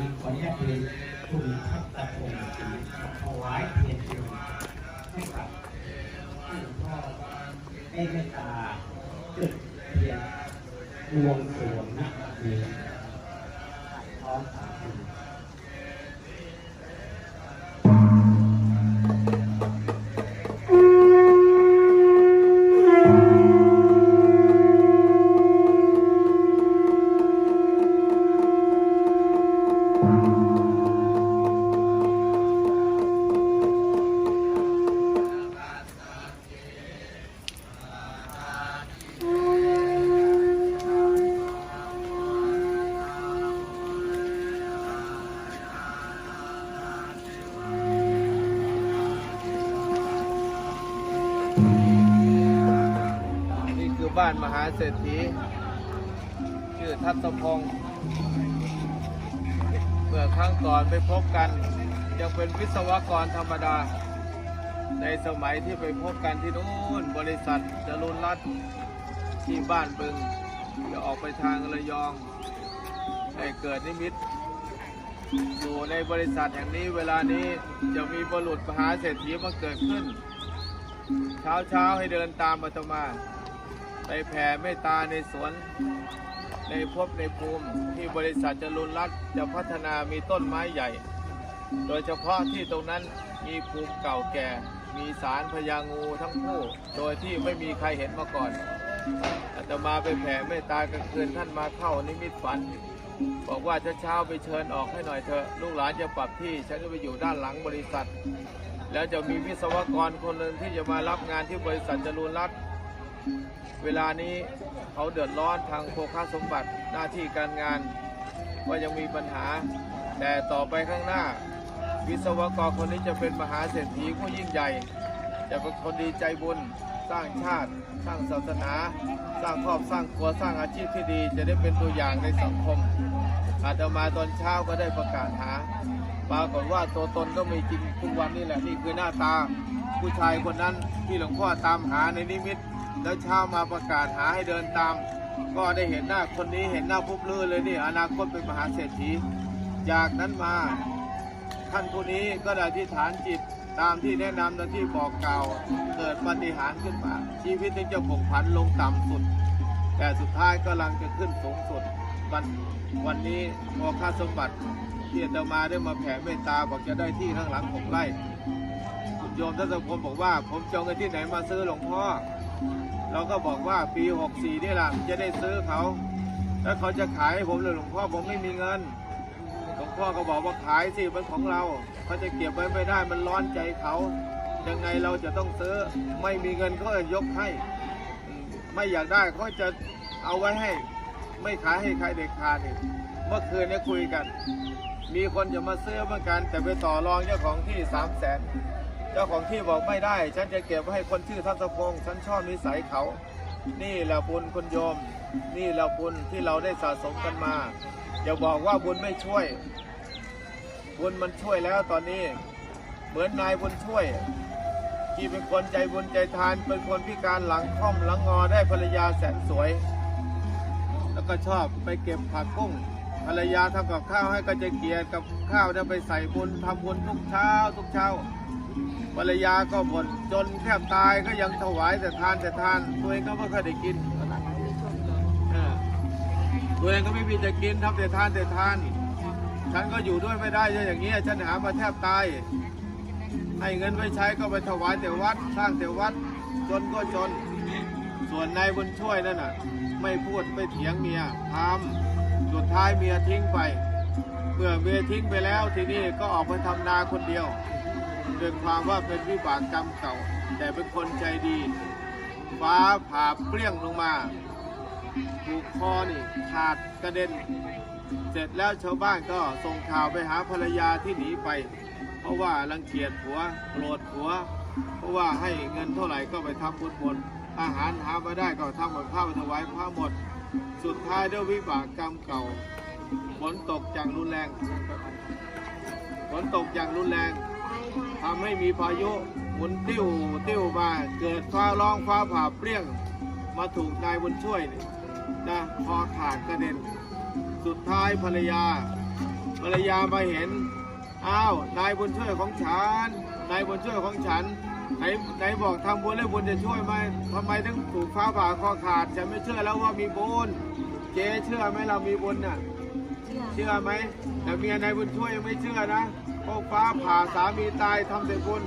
นี้ขออนุญาตเรียนคุณพัฒพงศ์ศรีถวายเพียนเทียนให้กับท่านหลวงพ่อให้เมตตาจุดเพียรวงสรวง บ้านมหาเศรษฐีชื่อทัตพงศ์เมื่อครั้งก่อนไปพบกัน ยังเป็นวิศวกรธรรมดา ในสมัยที่ไปพบกันที่นู้นบริษัทจรุนรัตที่บ้านบึงจะออกไปทางระยองได้เกิดนิมิตอยู่ในบริษัทแห่งนี้เวลานี้จะมีบรุษมหาเศรษฐีมาเกิดขึ้น เช้าเช้าให้เดินตามอาตมา ไปแผ่เมตตาในสวน ในภพในภูมิที่บริษัทจรุนรัตจะพัฒนามีต้นไม้ใหญ่ โดยเฉพาะที่ตรงนั้นมีภูมิเก่าแก่ มีสารพญางูทั้งคู่ โดยที่ไม่มีใครเห็นมาก่อนอาตมาไปแผ่เมตตากลางคืนท่านมาเข้านิมิตฝัน บอกว่าเช้าๆไปเชิญออกให้หน่อยเถอะลูกหลานจะปรับที่ฉันก็ไปอยู่ด้านหลังบริษัท แล้วจะมีวิศวกรคนหนึ่งที่จะมารับงานที่บริษัทจรูนรัตน์ เวลานี้เขาเดือดร้อนทางโภคาสมบัติหน้าที่การงานว่ายังมีปัญหา แต่ต่อไปข้างหน้า วิศวกรคนนี้จะเป็นมหาเศรษฐีผู้ยิ่งใหญ่ จะเป็นคนดีใจบุญ สร้างชาติ สร้างศาสนา สร้างครอบสร้างครัวสร้างอาชีพที่ดี จะได้เป็นตัวอย่างในสังคม อาตมาตอนเช้าก็ได้ประกาศหาปรากฏว่าตัวตนก็มีจริงทุกวันนี่แหละนี่คือหน้าตา ผู้ชายคนนั้นที่หลวงพ่อตามหาในนิมิต แล้วเช้ามาประกาศหาให้เดินตาม ก็ได้เห็นหน้าคนนี้เห็นหน้าปุ๊บลือเลยนี่อนาคตเป็นมหาเศรษฐีจากนั้นมาท่านผู้นี้ก็ได้อธิษฐานจิตตามที่แนะนำและที่บอกกล่าวเกิดปฏิหารขึ้นมา ชีวิตจึงจะผกผันลงต่ำสุด แต่สุดท้ายกำลังจะขึ้นสูงสุด วันวันนี้พอค่าสมบัติที่อาตมาได้มาแผ่เมตตาบอกจะได้ที่ข้างหลังผมไร่คุณโยมท่านสังคมบอกว่า ผมจอาเงินที่ไหนมาซื้อหลวงพ่อ เราก็บอกว่าปี 64นี่แหละจะได้ซื้อเขา แล้วเขาจะขายให้ผมเลยหลวงพ่อผมไม่มีเงิน หลวงพ่อก็บอกว่าขายสิมันของเราเขาจะเก็บไว้ไม่ได้มันร้อนใจเขายังไงเราจะต้องซื้อไม่มีเงินเขาจะยกให้ ไม่อยากได้เขาจะเอาไว้ให้ ไม่ขายให้ใครเด็กขาดนี่เมื่อคืนเนี่ยคุยกัน มีคนจะมาซื้อเหมือนกัน แต่ไปต่อรองเจ้าของที่สามแสน เจ้าของที่บอกไม่ได้ ฉันจะเก็บไว้ให้คนชื่อทัศพงศ์ฉันชอบนิสัยเขา นี่แหละบุญคุณโยม นี่แหละบุญที่เราได้สะสมกันมาอย่าบอกว่าบุญไม่ช่วย บุญมันช่วยแล้วตอนนี้ เหมือนนายบุญช่วย ที่เป็นคนใจบุญใจทาน เป็นคนพิการหลังค่อมหลังงอได้ภรรยาแสนสวย แล้วก็ชอบไปเก็บผักกุ้งภรรยาทำกับข้าวให้ก็จะเกลียดกับข้าวเนี่ยไปใส่บุญทำบุญทุกเช้าทุกเช้า ภรรยาก็บ่นจนแทบตายก็ยังถวายแต่ทานแต่ทานตัวเองก็ไม่เคยได้กินเออตัวเองก็ไม่มีจะกินทำแต่ทานแต่ทาน ฉันก็อยู่ด้วยไม่ได้อย่างเงี้ฉันหามาแทบตายให้เงินไว้ใช้ก็ไปถวายแต่วัด สร้างแต่วัด จนก็จน ส่วนนายบุญช่วยนั่นน่ะ ไม่พูดไม่เถียงเมียทำสุดท้ายเมียทิ้งไปเมื่อเมียทิ้งไปแล้วทีนี้ก็ออกไปทำนาคนเดียว ด้วยความว่าเป็นวิบากกรรมเก่า แต่เป็นคนใจดี ฟ้าผ่าเปรี้ยงลงมาถูกคอนี่ขาดกระเด็น เสร็จแล้วชาวบ้านก็ส่งข่าวไปหาภรรยาที่หนีไป เพราะว่ารังเกียจผัวโกรธผัว เพราะว่าให้เงินเท่าไหร่ก็ไปทำบุญหมดอาหารหามาได้ก็ทำกับข้าวถวายพระหมด สุดท้ายด้วยวิบากกรรมเก่าฝนตกอย่างรุนแรงฝนตกอย่างรุนแรง ทำให้มีพายุหมุนติ้วติ้วมาเกิดฟ้าร้องฟ้าผ่าเปรี้ยง มาถูกนายบุญช่วยนะคอขาดกระเด็น สุดท้ายภรรยา ภรรยามาเห็น อ้าว นายบุญช่วยของฉัน นายบุญช่วยของฉันไหนไหนบอกทำบุญแล้วบุญจะช่วยไหมทำไมถึงถูกฟ้าผ่าคอขาด ฉันไม่เชื่อแล้วว่ามีบุญ เจ๊เชื่อไหมเรามีบุญน่ะ เชื่อไหม แต่เมียนายบุญช่วยยังไม่เชื่อนะ เพราะฟ้าผ่าสามีตายทำแต่บุญ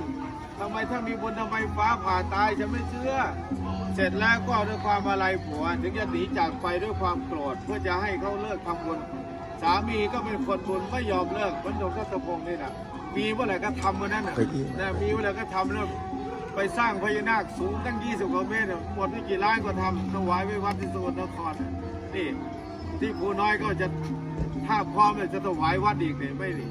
ทำไมถ้ามีบุญทำไมฟ้าผ่าตายฉันไม่เชื่อ เสร็จแล้วก็เอาด้วยความอะไรผัว ถึงจะหนีจากไปด้วยความโกรธเพื่อจะให้เขาเลิกทำบุญสามีก็เป็นคนบุญไม่ยอมเลิกมันโยมก็ตะพงนี่นะมีเมื่อไหร่ก็ทำเมื่อนั้นน่ะนะมีเมื่อไหร่ก็ทำแล้วไปสร้างพญานาคสูงตั้ง 20กว่าเมตรน่ะหมดไม่กี่ล้านก็ทำถวายไว้วัดที่สกลนครน่ะนี่ที่ผู้น้อยก็จะถ้าพร้อมเนี่ยจะถวายวัดอีกเนี่ยไม่นี่